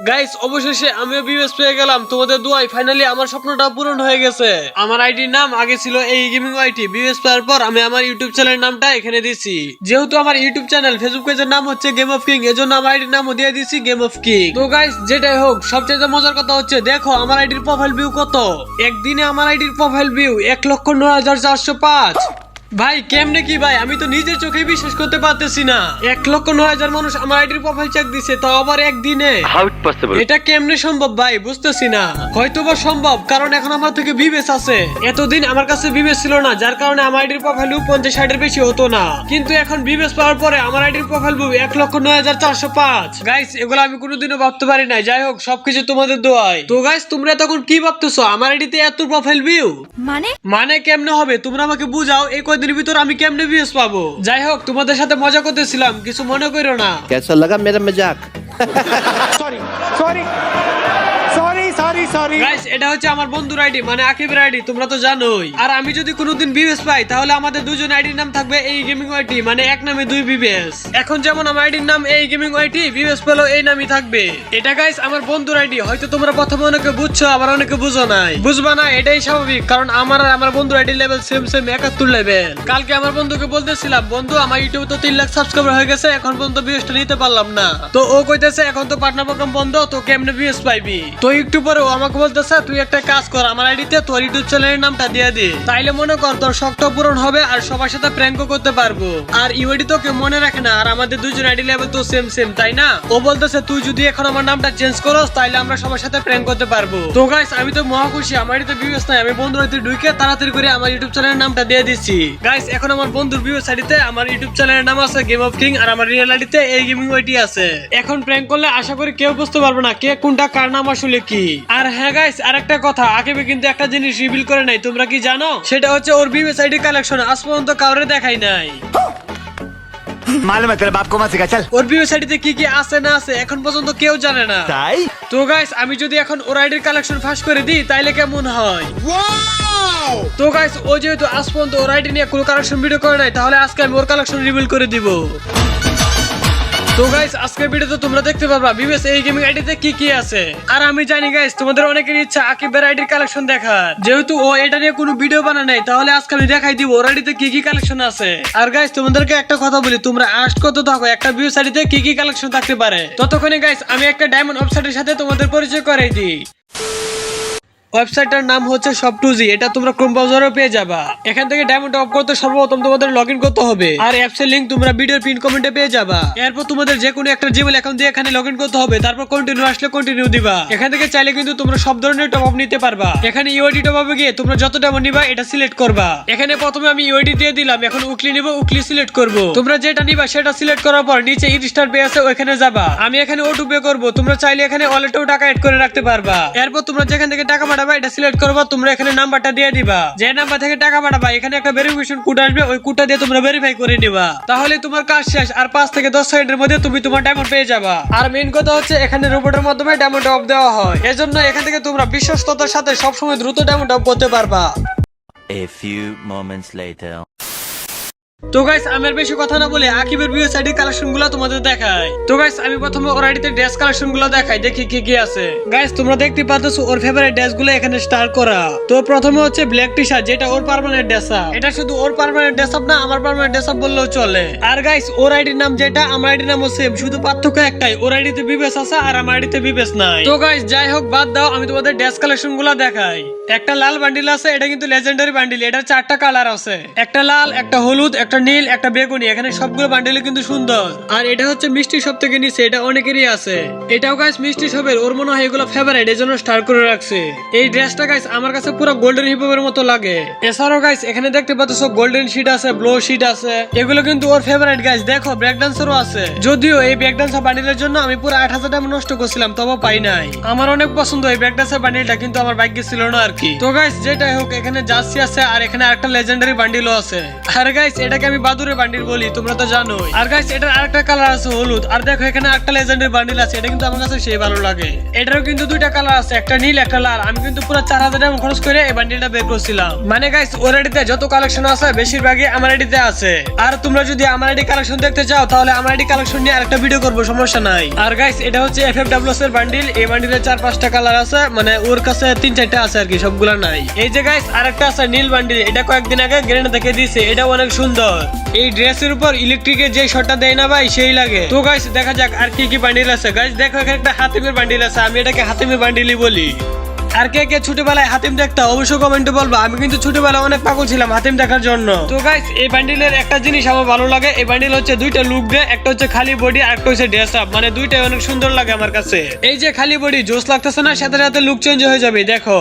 Guys অবশেষে আমিও বিবেস পেয়ে গেলাম। তোমাদের দুয়াই ফাইনালি আমার স্বপ্নটা পূরণ হয়ে গেছে। আমার আইডির নাম আগে ছিল এই গেমিং আইটি বিবেস পাওয়ার পর আমি আমার ইউটিউব চ্যানেলের নামটা এখানে দিছি। যেহেতু আমার ইউটিউব চ্যানেল ফেসবুক পেজের নাম হচ্ছে গেম অফ কিং এজন্য আমার আইডির নামও দিয়ে দিছি গেম অফ কিং তো গাইস যেটাই হোক সবচেয়ে মজার কথা হচ্ছে, দেখো আমার আইডির প্রোফাইল ভিউ কত। একদিনে আমার আইডির প্রোফাইল ভিউ এক লক্ষ নয় হাজার চারশো পাঁচ। ভাই কেমনে কি ভাই? আমি তো নিজের চোখে বিশ্বাস করতে পারতেছি না। এক লক্ষ নয় হাজার মানুষ আমার আইডির প্রোফাইল চেক দিছে তাও আবার একদিনে? এটা কেমনে সম্ভব ভাই? বুঝতেছি না। হয়তো বা সম্ভব কারণ এখন আমার থেকে বিবেস আছে। এতদিন আমার কাছে বিবেস ছিল না যার কারণে আমার আইডির প্রোফাইল পঞ্চাশ ষাটের বেশি হতো না। কিন্তু এখন বিবেস পাওয়ার পরে আমার আইডির প্রোফাইল বুক এক লক্ষ নয় হাজার চারশো পাঁচ। গাইস এগুলো আমি কোনোদিনও ভাবতে পারি না যাই হোক সবকিছু তোমাদের দোয়াই তো গাইস তোমরা তখন কি ভাবতেছো? আমার আইডিতে এত প্রোফাইল ভিউ মানে? মানে কেমনে হবে? তোমরা আমাকে বুঝাও এই কয়দিনের ভিতর আমি কেমনে ভিউজ পাবো যাই হোক তোমাদের সাথে মজা করতেছিলাম কিছু মনে করো না कैसा लगा मेरा मजाक सॉरी सॉरी সরি গাইস এটা হচ্ছে আমার বন্ধুর আইডি মানে আকিবের আইডি, তোমরা তো জানোই। আর আমি যদি কোনোদিন বিবেস পাই, তাহলে আমাদের দুজন আইডির নাম থাকবে এই গেমিং ওয়াইটি মানে এক নামে দুই বিবেস এখন যেমন আমার আইডির নাম এই গেমিং ওয়াইটি বিবেস পেল এই নামই থাকবে। এটা গাইস আমার বন্ধুর আইডি, হয়তো তোমরা প্রথমে অনেকে বুঝছ, আবার অনেকে বুঝো নাই। বুঝবা না, এটাই স্বাভাবিক, কারণ আমার আর আমার বন্ধুর আইডি লেভেল সেম সেম একাত্তর লেভেল কালকে আমার বন্ধুকে বলতেছিলাম, বন্ধু, আমার ইউটিউবে তো তিন লাখ সাবস্ক্রাইবার হয়ে গেছে, এখন পর্যন্ত ভিউজটা নিতে পারলাম না। তো ও কইতেছে, এখন তো পার্টনার প্রোগ্রাম বন্ধ, তো কেমনে ভিউজ পাইবি? তো একটু পরে আমাকে বলতেছে, তুই একটা কাজ কর, আমার আইডিতে তোর ইউটিউব চ্যানেলের নামটা দিয়ে দে। তাইলে মনে কর, তোর শখটা পূরণ হবে আর সবার সাথে প্র্যাঙ্কও করতে পারব। আর ইউআইডি তো কেউ মনে রাখে না, আর আমাদের দুজন আইডি লেভেল তো সেম সেম তাই না? ও বলতেছে, তুই যদি এখন আমার নামটা চেঞ্জ করস, তাইলে আমরা সবার সাথে প্র্যাঙ্ক করতে পারব। তো গাইস আমি তো মহা খুশি, আমার আইডিতে ভিউজ নাই, আমি বন্ধুর আইডিতে ঢুকে তাড়াতাড়ি করে আমার ইউটিউব চ্যানেলের নামটা দিয়ে দিচ্ছি গাইস এখন আমার বন্ধুর ভিউজ আইডিতে আমার ইউটিউব চ্যানেলের নাম আছে গেম অফ কিং আর আমার রিয়েল আইডিতে এই গেমিং ওইটি আছে। এখন প্র্যাঙ্ক করলে আশা করি কেউ বুঝতে পারবে না কে কোনটা কার নাম আসলে কি। আর আর হ্যাঁ গাইস আরেকটা কথা আকিবে কিন্তু একটা জিনিস রিভিল করে নাই তোমরা কি জানো? সেটা হচ্ছে ওর বিবেসাইডি কালেকশন আজ পর্যন্ত কাউরে দেখাই নাই। মালুম বাপ কমা চল। ওর কি কি আছে না আছে এখন পর্যন্ত কেউ জানে না। তাই? তো গাইস আমি যদি এখন ওর আইডির কালেকশন ফাঁস করে দিই তাইলে কেমন হয়? তো গাইস ও যেহেতু আজ পর্যন্ত ওর আইডি নিয়ে কোনো কালেকশন ভিডিও করে নাই তাহলে আজকে আমি ওর কালেকশন রিভিল করে দিব। তো গাইস আজকের তোমরা দেখতে পারবা এই গেমিং কি কি আছে। আর আমি জানি গাইস তোমাদের অনেকের ইচ্ছা কালেকশন যেহেতু ও এটা নিয়ে কোনো ভিডিও বানায় তাহলে আজকে আমি দেখাই কি কি কালেকশন আছে। আর গাইস তোমাদেরকে একটা কথা বলি, তোমরা কত থাকো, একটা কি কি কালেকশন থাকতে পারে। ততক্ষণে গাইস আমি একটা ডায়মন্ড ওয়েবসাইটের সাথে তোমাদের পরিচয় করাই দিই। ওয়েবসাইটটার নাম হচ্ছে সব টু জি এটা তোমরা ক্রোম ব্রাউজারে পেয়ে যাবা। এখান থেকে ডায়মন্ড অফ করতে সর্বপ্রথম তোমাদের লগ ইন করতে হবে। আর অ্যাপস এর লিংক তোমরা ভিডিওর পিন কমেন্টে পেয়ে যাবা। এরপর তোমাদের যে কোনো একটা জিমেল অ্যাকাউন্ট দিয়ে এখানে লগ ইন করতে হবে, তারপর কন্টিনিউ আসলে কন্টিনিউ দিবা। এখান থেকে চাইলে কিন্তু তোমরা সব ধরনের টপ আপ নিতে পারবা। এখানে ইউআইডি টপ আপে গিয়ে তোমরা যত ডায়মন্ড নিবা, এটা সিলেক্ট করবা। এখানে প্রথমে আমি ইউআইডি দিয়ে দিলাম, এখন উকলি নিব উকলি সিলেক্ট করব। তোমরা যেটা নিবা, সেটা সিলেক্ট করার পর নিচে ই স্টার পে আছে ওখানে যাবা। আমি এখানে ওটু পে করব, তোমরা চাইলে এখানে ওয়ালেটেও টাকা অ্যাড করে রাখতে পারবা। এরপর তোমরা যেখান থেকে টাকা এটা সিলেক্ট করব, তোমরা এখানে নাম্বারটা দিয়ে দিবা। যে নাম্বার থেকে টাকা পাঠাবা, এখানে একটা ভেরিফিকেশন কোড আসবে, ওই কোডটা দিয়ে তোমরা ভেরিফাই করে নিবা। তাহলে তোমার কাজ শেষ, আর পাঁচ থেকে দশ সেকেন্ডের মধ্যে তুমি তোমার ডায়মন্ড পেয়ে যাবা। আর মেইন কথা হচ্ছে, এখানে রোবটের মাধ্যমে ডায়মন্ড অফ দেওয়া হয়। এজন্য এখান থেকে তোমরা বিশ্বস্ততার সাথে সবসময় দ্রুত ডায়মন্ড অফ করতে পারবা। A few moments later. তো গাইস আমি আর বেশি কথা না বলে আকিবের ভিউ সাইডের কালেকশনগুলো তোমাদের দেখাই। তো গাইস আমি প্রথমে ওর আইডিতে ড্রেস কালেকশনগুলো দেখাই, দেখি কি কি আছে। গাইস তোমরা দেখতে পাচ্ছ ওর ফেভারিট ড্রেসগুলো এখানে স্টার করা। তো প্রথমে হচ্ছে ব্ল্যাক টি শার্ট যেটা ওর পার্মানেন্ট ড্রেস এটা শুধু ওর পার্মানেন্ট ড্রেস না, আমার পার্মানেন্ট ড্রেস বললেও চলে। আর গাইস ওর আইডির নাম যেটা, আমার আইডির নামও সেম শুধু পার্থক্য একটাই, ওর আইডিতে বিবেস আছে আর আমার আইডিতে বিবেস নাই। তো গাইস যাই হোক, বাদ দাও, আমি তোমাদের ড্রেস কালেকশনগুলো দেখাই। একটা লাল বান্ডিল আছে, এটা কিন্তু লেজেন্ডারি বান্ডিল, এটার চারটা কালার আছে। একটা লাল, একটা হলুদ, একটা নীল, একটা বেগুনি, এখানে সবগুলো বান্ডিল কিন্তু সুন্দর। আর এটা হচ্ছে মিষ্টি সব থেকে নিচে এটা অনেকেরই আছে। এটাও গাইস মিষ্টি সবের ওর মনে হয় এগুলো ফেভারিট এই জন্য স্টার করে রাখছে। এই ড্রেসটা গাইস আমার কাছে পুরো গোল্ডেন হিপের মতো লাগে। এছাড়াও গাইস এখানে দেখতে পাচ্ছ গোল্ডেন শিট আছে ব্লো শিট আছে। এগুলো কিন্তু ওর ফেভারিট গাইস দেখো ব্রেক ডান্সারও আছে। যদিও এই ব্রেক ডান্সার বান্ডিলের জন্য আমি পুরো আট হাজার টাকা নষ্ট করছিলাম তবে পাই নাই। আমার অনেক পছন্দ এই ব্রেক ডান্সার বান্ডিলটা, কিন্তু আমার বাইকে ছিল না আর কি? তো গাইস যেটাই হোক, এখানে জার্সি আছে আর এখানে একটা লেজেন্ডারি বান্ডিলও আছে। আর গাইস এটাকে আমি বাদুরের বান্ডিল বলি, তোমরা তো জানোই। আর গাইস এটার আরেকটা কালার আছে হলুদ। আর দেখো, এখানে একটা লেজেন্ডের বান্ডিল আছে, এটা কিন্তু আমার কাছে সেই ভালো লাগে। এটারও কিন্তু দুইটা কালার আছে, একটা নীল, একটা লাল। আমি কিন্তু পুরো চার হাজার টাকা খরচ করে এই বান্ডিলটা বের করছিলাম। মানে গাইস ওর এডিতে যত কালেকশন আছে, বেশিরভাগই আমার এডিতে আছে। আর তোমরা যদি আমার এডি কালেকশন দেখতে চাও, তাহলে আমার এডি কালেকশন নিয়ে আরেকটা ভিডিও করব, সমস্যা নাই। আর গাইস এটা হচ্ছে এফ এফ ডাব্লিউএস এর বান্ডিল। এই বান্ডিলের চার পাঁচটা কালার আছে মানে ওর কাছে তিন চারটা আছে আর কি সবগুলা নাই। এই যে গাইস আরেকটা আছে নীল বান্ডিল। এটা কয়েকদিন আগে গ্রেনেড থেকে দিয়েছে। এটা অনেক সুন্দর। এই ড্রেসের উপর ইলেকট্রিকের যে শটটা দেয় না ভাই, সেই লাগে। তো গাইস দেখা যাক আর কি কি বান্ডিল আছে। গাইস দেখো এখানে একটা হাতিমের বান্ডিল আছে। আমি এটাকে হাতিমের বান্ডিলই বলি। আর কে কে ছোটবেলায় হাতিম দেখতা, অবশ্যই কমেন্টে বলবা। আমি কিন্তু ছোটবেলায় অনেক পাগল ছিলাম হাতিম দেখার জন্য। তো গাইস এই বান্ডিলের একটা জিনিস আমার ভালো লাগে। এই বান্ডিল হচ্ছে দুইটা লুক দেয়। একটা হচ্ছে খালি বডি আর একটা হচ্ছে ড্রেস আপ মানে দুইটাই অনেক সুন্দর লাগে আমার কাছে। এই যে খালি বডি জোস লাগতেছে না? সাথে সাথে লুক চেঞ্জ হয়ে যাবে। দেখো।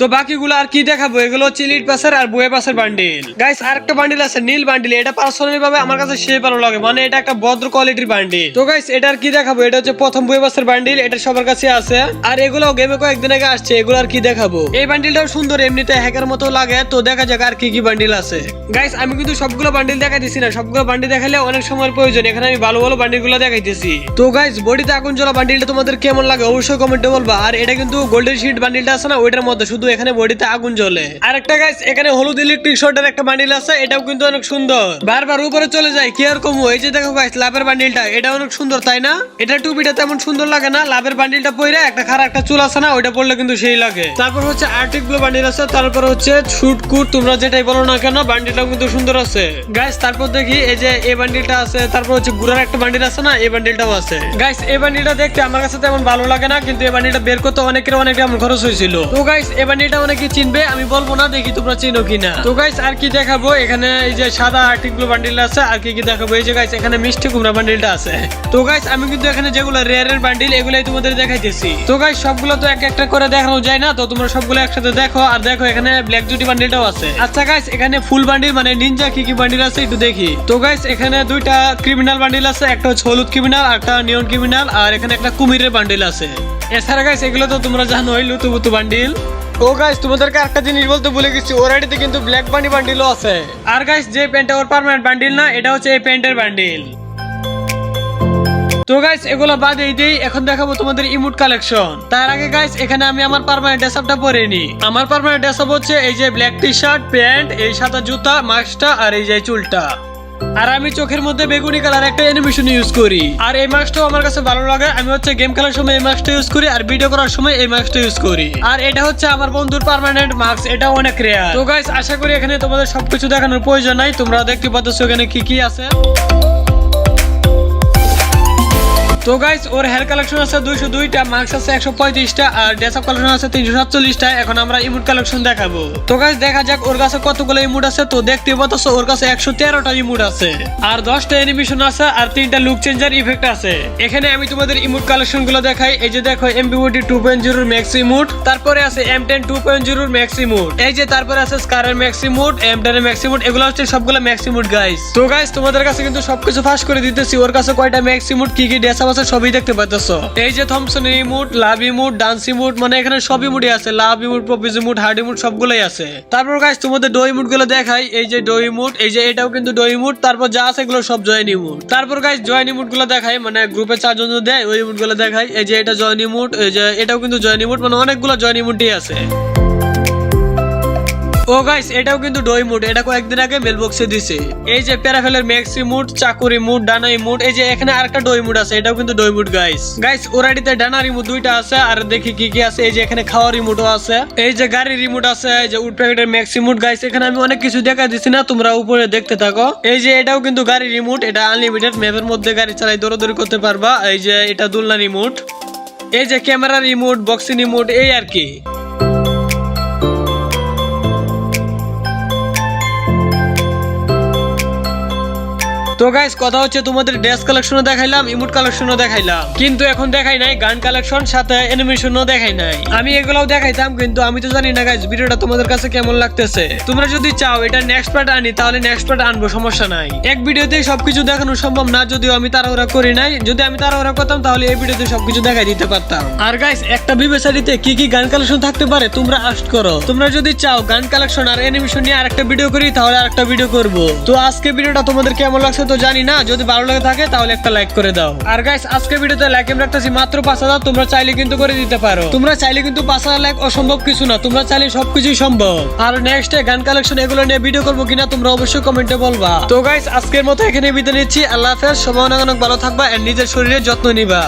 তো বাকিগুলো আর কি দেখাবো? এগুলো হচ্ছে লিড পাসের আর বয়ে পাসের বান্ডিল গাইস আর একটা বান্ডিল আছে, নীল বান্ডিল এটা পার্সোনালি ভাবে আমার কাছে সে ভালো লাগে। মানে এটা একটা ভদ্র কোয়ালিটির বান্ডিল তো গাইস এটা আর কি দেখাবো? এটা হচ্ছে প্রথম বয়ে পাসের বান্ডিল এটা সবার কাছে আছে। আর এগুলো গেমে কয়েকদিন আগে আসছে, এগুলো আর কি দেখাবো? এই বান্ডিলটাও সুন্দর, এমনিতে হ্যাকের মতো লাগে। তো দেখা যাক আর কি কি বান্ডিল আছে। গাইস আমি কিন্তু সবগুলো বান্ডিল দেখা দিছি না। সবগুলো বান্ডিল দেখালে অনেক সময়ের প্রয়োজন। এখানে আমি ভালো ভালো বান্ডিলগুলো দেখাইতেছি। তো গাইস বডিতে আগুন জ্বলা বান্ডিলটা তোমাদের কেমন লাগে? অবশ্যই কমেন্টে বলবা। আর এটা কিন্তু গোল্ডেন শিট বান্ডিলটা আছে না, ওইটার মধ্যে শুধু এখানে বডিতে আগুন জ্বলে। আর একটা গাইস এখানে হলুদ ইলেকট্রিক শর্টের একটা বান্ডিল আছে, এটাও কিন্তু অনেক সুন্দর। বারবার উপরে চলে যায়, কি আর কমু? এই যে দেখো গাইস লাভের বান্ডিলটা, এটা অনেক সুন্দর, তাই না? এটা টুপিটা তেমন সুন্দর লাগে না, লাভের বান্ডিলটা পরে একটা খারাপ একটা চুল আছে না, ওইটা পরলে কিন্তু সেই লাগে। তারপর হচ্ছে আর্টিকগুলো বান্ডিল আছে, তারপর হচ্ছে শুট কুট তোমরা যেটাই বলো না কেন, বান্ডিলটাও কিন্তু সুন্দর আছে। গাইস তারপর দেখি এই যে এই বান্ডিলটা আছে, তারপর হচ্ছে গুড়ার একটা বান্ডিল আছে না এই বান্ডিলটাও আছে। গাইস এই বান্ডিলটা দেখতে আমার কাছে তেমন ভালো লাগে না, কিন্তু এই বান্ডিলটা বের করতে অনেকের অনেক খরচ হয়েছিল। তো গাইস এই বান্ডিলটা অনেকে চিনবে, আমি বলব না, দেখি তোমরা চিনো কিনা। তো গাইস আর কি দেখাবো? এখানে এই যে সাদা আর্টিকগুলো বান্ডিল আছে, আর কি কি দেখাবো? এই যে গাইস এখানে মিষ্টি কুমড়া বান্ডিলটা আছে। তো গাইস আমি কিন্তু এখানে যেগুলো রেয়ারের বান্ডিল এগুলাই তোমাদের দেখাইতেছি। তো গাইস সবগুলো তো এক একটা করে দেখানো যায় না, তো তোমরা সবগুলো একসাথে দেখো, আর দেখো এখানে ব্ল্যাক জুটি বান্ডিলটাও আছে। আচ্ছা গাইস এখানে ফুল বান্ডিল মানে নিনজা কি কি বান্ডিল আছে একটু দেখি। তো গাইস এখানে দুইটা ক্রিমিনাল বান্ডিল আছে, একটা হচ্ছে হলুদ ক্রিমিনাল আর একটা নিয়ন ক্রিমিনাল আর এখানে একটা কুমিরের বান্ডিল আছে। এছাড়া গাইস এগুলো তো তোমরা জানোই লুতু বুতু বান্ডিল ও গাইস তোমাদেরকে একটা জিনিস বলতে ভুলে গেছি। ওর আইডিতে কিন্তু ব্ল্যাক বান্ডি বান্ডিলও আছে। আর গাইস যে প্যান্টটা ওর পার্মানেন্ট বান্ডিল না, এটা হচ্ছে এই প্যান্টের বান্ডিল তো গাইস এগুলো বাদেই দেই, এখন দেখাবো তোমাদের ইমোট কালেকশন তার আগে গাইস এখানে আমি আমার পার্মানেন্ট ড্রেসআপটা পরে নি। আমার পার্মানেন্ট ড্রেসআপ হচ্ছে এই যে ব্ল্যাক টি শার্ট প্যান্ট এই সাদা জুতা মাস্কটা আর এই যে চুলটা। আর আমি চোখের মধ্যে বেগুনি কালার একটা অ্যানিমেশন ইউজ করি। আর এই মাস্কটাও আমার কাছে ভালো লাগে। আমি হচ্ছে গেম খেলার সময় এই মাস্কটা ইউজ করি আর ভিডিও করার সময় এই মাস্কটা ইউজ করি। আর এটা হচ্ছে আমার বন্ধুর পার্মানেন্ট মাস্ক এটা অনেক রেয়ার তো গাইস আশা করি এখানে তোমাদের সবকিছু দেখানোর প্রয়োজন নাই। তোমরা দেখতে পাচ্ছ এখানে কি কি আছে। তো গাইস ওর হেয়ার কালেকশন আছে দুইশো দুইটা মার্কস আছে একশো পঁয়ত্রিশটা, আর ড্রেস কালেকশন আছে তিনশো সাতচল্লিশটা। এখন আমরা ইমোট কালেকশন দেখাবো। তো গাইস দেখা যাক ওর কাছে কতগুলো ইমোট আছে। তো দেখতে পাচ্ছ, ওর কাছে একশো তেরোটা ইমোট আছে। আর দশটা এনিমেশন আছে, আর তিনটা লুক চেঞ্জার ইফেক্ট আছে। এখানে আমি তোমাদের ইমোট কালেকশনগুলো দেখাই। এই যে দেখো এমবিওডি টু পয়েন্ট জিরোর ম্যাক্স ইমোট তারপরে আছে এম টেন টু পয়েন্ট জিরোর ম্যাক্স ইমোট এই যে তারপরে আছে স্কারের ম্যাক্স ইমোট এম টেনের ম্যাক্স ইমোট এগুলো হচ্ছে সবগুলো ম্যাক্স ইমোট গাইস তো গাইস তোমাদের কাছে কিন্তু সবকিছু ফাঁস করে দিতেছি। ওর কাছে কয়টা ম্যাক্স ইমোট কি কি ড্রেস আছে, সবই দেখতে পাচ্ছ এই যে Thomson emote love emote dance emote মানে এখানে সব ইমোটই আছে। লাভ ইমোট প্রপিস ইমোট হার্ড ইমোট সবগুলোই আছে। তারপর গাইস তোমাদের ডো ইমোটগুলো দেখাই। এই যে ডো ইমোট এই যে এটাও কিন্তু ডো ইমোট তারপর যা আছে এগুলো সব জয়েন ইমোট তারপর গাইস জয়েন ইমোটগুলো দেখাই মানে গ্রুপে চারজন দেয়, ওই ইমোটগুলো দেখাই। এই যে এটা জয়েন ইমোট এই যে এটাও কিন্তু জয়েন ইমোট মানে অনেকগুলো জয়েন ইমোটই আছে। ও গাইস এটাও কিন্তু ডই মুড এটা কয়েকদিন আগে মেল বক্সে দিছে। এই যে প্যারাফেলের ম্যাক্সি মুড চাকুরি মুড ডানাই মুড এই যে এখানে আরেকটা ডই মুড আছে, এটাও কিন্তু ডই মুড গাইস গাইস ওরাডিতে ডানা রিমোট দুইটা আছে, আর দেখি কি কি আছে, এই যে এখানে খাওয়ার রিমোটও আছে। এই যে গাড়ির রিমোট আছে, এই যে উড প্যাকেটের ম্যাক্সি মুড গাইস এখানে আমি অনেক কিছু দেখা দিছি না, তোমরা উপরে দেখতে থাকো। এই যে এটাও কিন্তু গাড়ির রিমোট এটা আনলিমিটেড ম্যাপের মধ্যে গাড়ি চালাই দৌড়াদৌড়ি করতে পারবা, এই যে এটা দুলনা রিমোট এই যে ক্যামেরা রিমোট বক্সি রিমোট এই আর কি। তো গাইস কথা হচ্ছে তোমাদের ড্রেস কালেকশনও দেখাইলাম ইমোট কালেকশনও দেখাইলাম। কিন্তু এখন দেখাই নাই, গান কালেকশন সাথে অ্যানিমেশনও দেখাই নাই। আমি এগুলোও দেখাইতাম, কিন্তু আমি তো জানি না গাইস ভিডিওটা তোমাদের কাছে কেমন লাগতেছে। তোমরা যদি চাও এটা নেক্সট পার্ট আনি, তাহলে নেক্সট পার্ট আনব, সমস্যা নাই। এক ভিডিওতেই সবকিছু দেখানো সম্ভব না, যদিও আমি তাড়াহুড়া করি নাই। যদি আমি তাড়াহুড়া করতাম, তাহলে এই ভিডিওতে সবকিছু দেখাই দিতে পারতাম। আর গাইস একটা বিবেচারিতে কি কি গান কালেকশন থাকতে পারে, তোমরা আস্ট করো। তোমরা যদি চাও গান কালেকশন আর অ্যানিমেশন নিয়ে আরেকটা ভিডিও করি, তাহলে আরেকটা ভিডিও করব। তো আজকে ভিডিওটা তোমাদের কেমন লাগছে তো জানি না, যদি ভালো লাগে থাকে তাহলে একটা লাইক করে দাও। আর গাইস আজকে ভিডিওতে লাইক আমরা রাখতেছি মাত্র পাঁচ হাজার, তোমরা চাইলে কিন্তু করে দিতে পারো। তোমরা চাইলে কিন্তু পাঁচ হাজার লাইক অসম্ভব কিছু না, তোমরা চাইলে সবকিছুই সম্ভব। আর নেক্সট গান কালেকশন এগুলো নিয়ে ভিডিও করব কিনা তোমরা অবশ্যই কমেন্টে বলবা। তো গাইস আজকের মতো এখানে বিদায় নিচ্ছি। আল্লাহ হাফেজ, সবাই অনেক অনেক ভালো থাকবা এন্ড নিজের শরীরের যত্ন নিবা।